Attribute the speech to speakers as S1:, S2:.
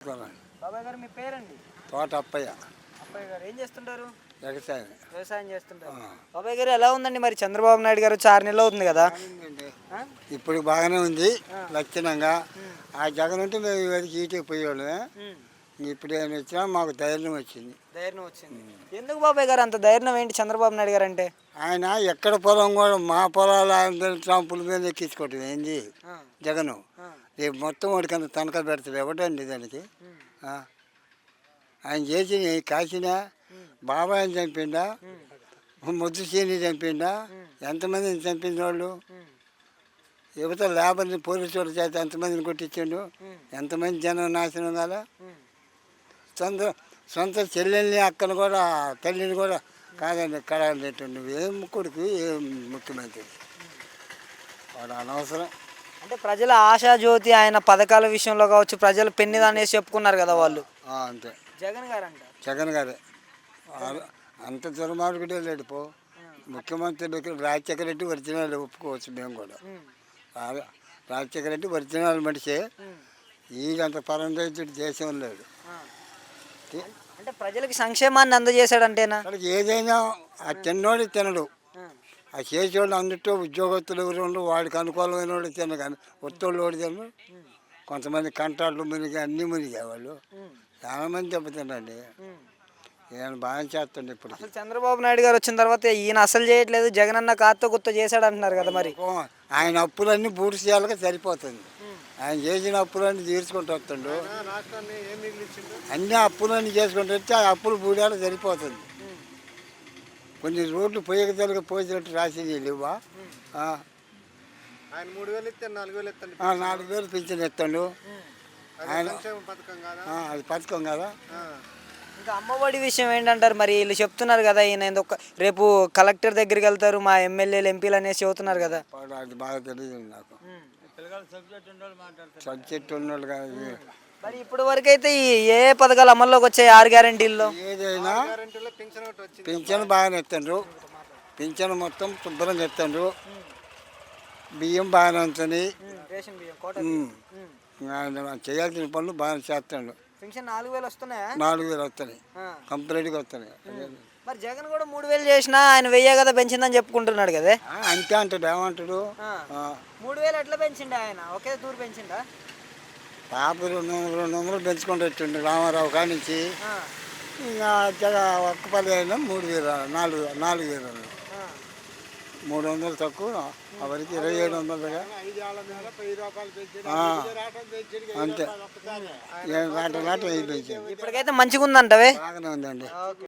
S1: బాబాయ్ గారు మీ పేరండి?
S2: తోట అప్పయ్య.
S1: అబ్బాయి గారు ఏం చేస్తుంటారు?
S2: వ్యవసాయం
S1: వ్యవసాయం చేస్తుంటారు. బాబాయ్ గారు ఎలా ఉందండి మరి? చంద్రబాబు నాయుడు గారు ఆరు నెలలు అవుతుంది కదా?
S2: ఇప్పుడు బాగానే ఉంది లక్షణంగా. ఆ జగన్ ఉంటే మేము ఇవాళకి ఈటికి పోయేవాళ్ళమే. ఇప్పుడు ఏమి వచ్చినా మాకు ధైర్యం వచ్చింది.
S1: ధైర్యం వచ్చింది. ఎందుకు బాబాయ్ గారు అంత ధైర్యం ఏంటి చంద్రబాబు నాయుడు గారు అంటే?
S2: ఆయన ఎక్కడ పొలం కూడా మా పొలాలు ఆయన ట్రంపుల మీద ఎక్కించుకోవటం ఏంది. జగను. రేపు మొత్తం వాడికి తనఖా పెడతాడు ఎవడండి దానికి? ఆయన చేసిన కాసిన బాబాయ్ చంపిండా? ముద్దు సీని చంపిండా? ఎంతమందిని చంపిన వాళ్ళు. యువత లేబర్ని పోలీసు వాళ్ళ చేత ఎంతమందిని కొట్టించిండు. ఎంతమంది జనం నాశనం కదా. సొంత సొంత చెల్లెల్ని అక్కను కూడా తల్లిని కూడా కాదండి కడాలి నువ్వేం కొడుకు ఏం ముఖ్యమంత్రి? వాడు అనవసరం.
S1: అంటే ప్రజల ఆశా జ్యోతి ఆయన పథకాల విషయంలో కావచ్చు ప్రజలు పెన్నిది అనేసి చెప్పుకున్నారు కదా వాళ్ళు.
S2: ఆ, అంతే.
S1: జగన్ గారు అంట
S2: జగన్ గారే. ఆ- అంత దుర్మార్గుడే లేడు పో. ముఖ్యమంత్రి దగ్గర రాజశేఖర రెడ్డి ఒరిజినల్ ఒప్పుకోవచ్చు మేము కూడా. రా- రాజశేఖర రెడ్డి ఒరిజినల్ మనిషి. ఈడంత పరందైతుడు దేశం లేడు
S1: అంటే ప్రజలకి సంక్షేమాన్ని అందజేశాడంటేనా?
S2: అక్కడికి ఏదైనా ఆ తిన్నోడు తినడు. ఆ చేసేవాళ్ళు అన్నిట్లో ఉద్యోగస్తులు ఎవరు ఉండరు వాడికి అనుకూలమైన వాడు తిన కానీ ఒత్తోళ్ళు వాడు తినరు. కొంతమంది కంటాళ్ళు మునిగి అన్నీ మునిగే వాళ్ళు. చాలా మంది దెబ్బతినండి ఈయన బాగా చేస్తుండే ఇప్పుడు
S1: అసలు చంద్రబాబు నాయుడు గారు వచ్చిన తర్వాత ఈయన అసలు చేయట్లేదు జగన్ అన్న కాస్త గుర్త చేశాడు అంటున్నారు కదా మరి.
S2: ఆయన అప్పులన్నీ పూర్తి చేయాలిగా సరిపోతుంది. ఆయన చేసిన అప్పులన్నీ తీర్చుకుంటూ వస్తుండు. అన్ని అప్పులన్నీ చేసుకుంటూ వస్తే ఆ అప్పులు పూడాలి సరిపోతుంది. కొన్ని రోడ్లు పోయక తెలుగు పోసినట్టు రాసి లేవా? ఆ.
S3: ఆయన మూడు వేలు ఇస్తే నాలుగు వేలు ఇస్తాను
S2: ఆ, నాలుగు వేలు పింఛన్ ఇస్తాడు ఆయన అది పథకం కదా?
S3: ఆ.
S1: ఇంకా అమ్మఒడి విషయం ఏంటంటారు? మరి వీళ్ళు చెప్తున్నారు కదా ఈయన ఒక- రేపు కలెక్టర్ దగ్గరికి వెళ్తారు మా ఎమ్మెల్యేలు ఎంపీలు అనేసి చెబుతున్నారు కదా.
S2: అది బాగా తెలియదు నాకు. సబ్జెక్ట్ ఉన్నోళ్ళు కాదు.
S1: మరి ఇప్పటి వరకు అయితే ఈ ఏ పథకాలు అమల్లోకి వచ్చాయి ఆరు గ్యారంటీల్లో?
S2: ఏదైనా
S3: గ్యారెంటీలో పింఛన్ ఒకటి వచ్చింది.
S2: పింఛన్ బాగానే ఇస్తుండ్రు. పింఛన్ మొత్తం శుభ్రంగా ఇస్తుండ్రు బియ్యం బాగానే ఉంటుంది.
S1: రేషన్ బియ్యం కోట
S2: ఆయన చేయాల్సిన పనులు బాగానే చేస్తాడు.
S1: పెన్షన్ నాలుగు వేలు వస్తున్నాయా?
S2: నాలుగు వేలు వస్తున్నాయి. కంప్లీట్గా వస్తున్నాయి.
S1: మరి జగన్ కూడా మూడు వేలు చేసినా ఆయన వెయ్యే కదా పెంచిందని చెప్పుకుంటున్నాడు కదా.
S2: ఆ, అంతే అంటాడు ఏమంటాడు?
S1: ఆ. మూడు వేలు ఎట్లా పెంచిండు ఆయన? ఒకే తూరు పెంచిండా?
S2: పాప రెండు వందలు రెండు వందలు పెంచుకుంటూ వచ్చిండు రామారావు కానించి
S1: ఆ.
S2: ఇంకా జగ ఒక్క పది అయినా మూడు వేలు నాలుగు నాలుగు వేలు.
S1: ఆ.
S2: మూడు వందలు తక్కువ అవరికి ఇరవై ఏడు వందలుగా ఆ, అంతే. ఏం రాట రాట
S1: ఇప్పటికైతే మంచిగా ఉందంటవే
S2: బాగానే ఉందండి.